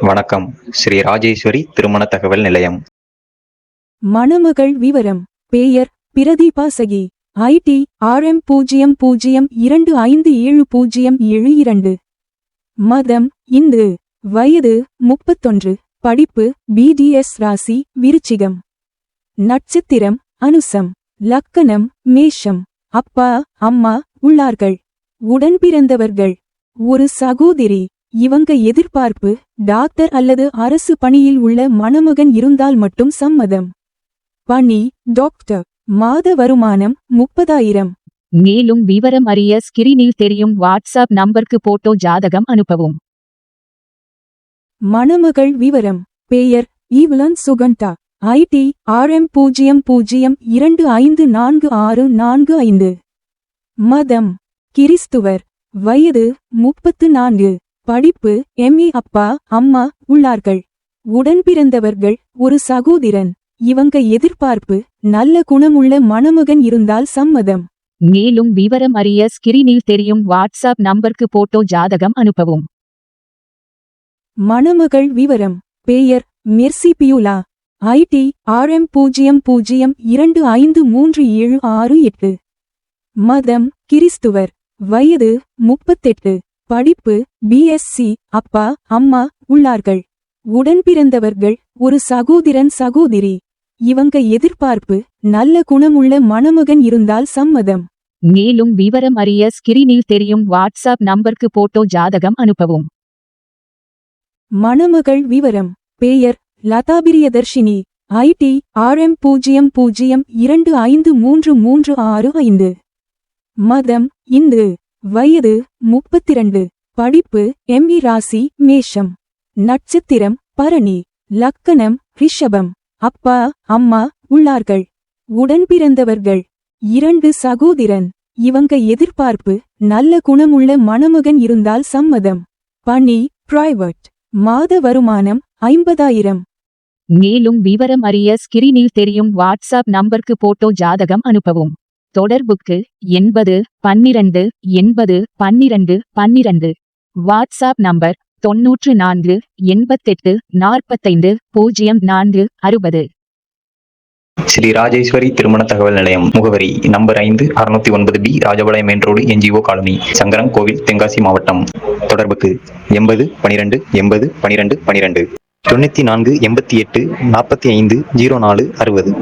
வணக்கம். ஸ்ரீ ராஜேஸ்வரி திருமண தகவல் நிலையம். மணமகள் விவரம். பெயர் பிரதீபா சகி. ஐடி ஆர்எம் பூஜ்ஜியம் பூஜ்ஜியம் இரண்டு ஐந்து ஏழு பூஜ்ஜியம் ஏழு இரண்டு. மதம் இந்து. வயது முப்பத்தொன்று. படிப்பு பிடிஎஸ் ராசி விருச்சிகம். நட்சத்திரம் அனுசம். லக்கணம் மேஷம். அப்பா அம்மா உள்ளார்கள். உடன்பிறந்தவர்கள் ஒரு சகோதரி. இவங்க எதிர்பார்ப்பு டாக்டர் அல்லது அரசு பணியில் உள்ள மணமகன் இருந்தால் மட்டும் சம்மதம். பணி டாக்டர் மாத வருமானம் முப்பதாயிரம். மேலும் விவரம் அறிய ஸ்கிரீனில் தெரியும் வாட்ஸ்அப் நம்பருக்கு போட்டோ ஜாதகம் அனுப்பவும். மணமகள் விவரம் பெயர் ஈவ்லன் சுகண்டா ஐடி ஆர்எம் பூஜ்ஜியம் பூஜ்ஜியம் இரண்டு ஐந்து நான்கு ஆறு நான்கு ஐந்து. மதம் கிறிஸ்துவர் வயது முப்பத்து நான்கு. படிப்பு எம்இ அப்பா அம்மா உள்ளார்கள். உடன்பிறந்தவர்கள் ஒரு சகோதரன். இவங்க எதிர்பார்ப்பு நல்ல குணமுள்ள மணமகன் இருந்தால் சம்மதம். மேலும் விவரம் அறிய ஸ்கிரீனில் தெரியும் வாட்ஸ்அப் நம்பருக்கு போட்டோ ஜாதகம் அனுப்பவும். மணமகள் விவரம் பெயர் மெர்சி பியூலா ஐடி ஆர்எம் பூஜ்ஜியம் பூஜ்ஜியம் இரண்டு ஐந்து மூன்று ஏழு ஆறு எட்டு. மதம் கிறிஸ்துவர். வயது முப்பத்தெட்டு. படிப்பு பிஎஸ்சி அப்பா அம்மா உள்ளார்கள். உடன்பிறந்தவர்கள் ஒரு சகோதரன் சகோதரி. இவங்க எதிர்பார்ப்பு நல்ல குணமுள்ள மணமகன் இருந்தால் சம்மதம். மேலும் விவரம் அறிய ஸ்கிரீனில் தெரியும் வாட்ஸ்அப் நம்பருக்கு போட்டோ ஜாதகம் அனுப்பவும். மணமகள் விவரம் பெயர் லதாபிரியதர்ஷினி ஐடி ஆர்எம் பூஜ்ஜியம் பூஜ்ஜியம் இரண்டு ஐந்து மூன்று மூன்று ஆறு ஐந்து. மதம் இந்து. வயது முப்பத்திரண்டு. படிப்பு எம்இ ராசி மேஷம். நட்சத்திரம் பரணி. லக்கணம் ரிஷபம். அப்பா அம்மா உள்ளார்கள். உடன்பிறந்தவர்கள் இரண்டு சகோதரன். இவங்க எதிர்பார்ப்பு நல்ல குணமுள்ள மணமகன் இருந்தால் சம்மதம். பணி பிரைவேட் மாத வருமானம் ஐம்பதாயிரம். மேலும் விவரம் அறிய ஸ்கிரீனில் தெரியும் வாட்ஸ்அப் நம்பருக்கு போட்டோ ஜாதகம் அனுப்பவும். தொடர்புக்கு எண்பது பன்னிரண்டு எண்பது பன்னிரண்டு பன்னிரண்டு. வாட்ஸ்அப் நம்பர் தொன்னூற்று நான்கு எண்பத்தெட்டு நாற்பத்தைந்து பூஜ்ஜியம் நான்கு அறுபது. ஸ்ரீ ராஜேஸ்வரி திருமண தகவல் நிலையம் முகவரி நம்பர் ஐந்து அறுநூத்தி ஒன்பது B Rajapalayam main road NGO colony Sankaran Kovil Tenkasi மாவட்டம். தொடர்புக்கு எண்பது பனிரெண்டு எண்பது பனிரெண்டு பனிரெண்டு தொண்ணூத்தி நான்கு எண்பத்தி எட்டு நாற்பத்தி ஐந்து ஜீரோ நாலு அறுபது.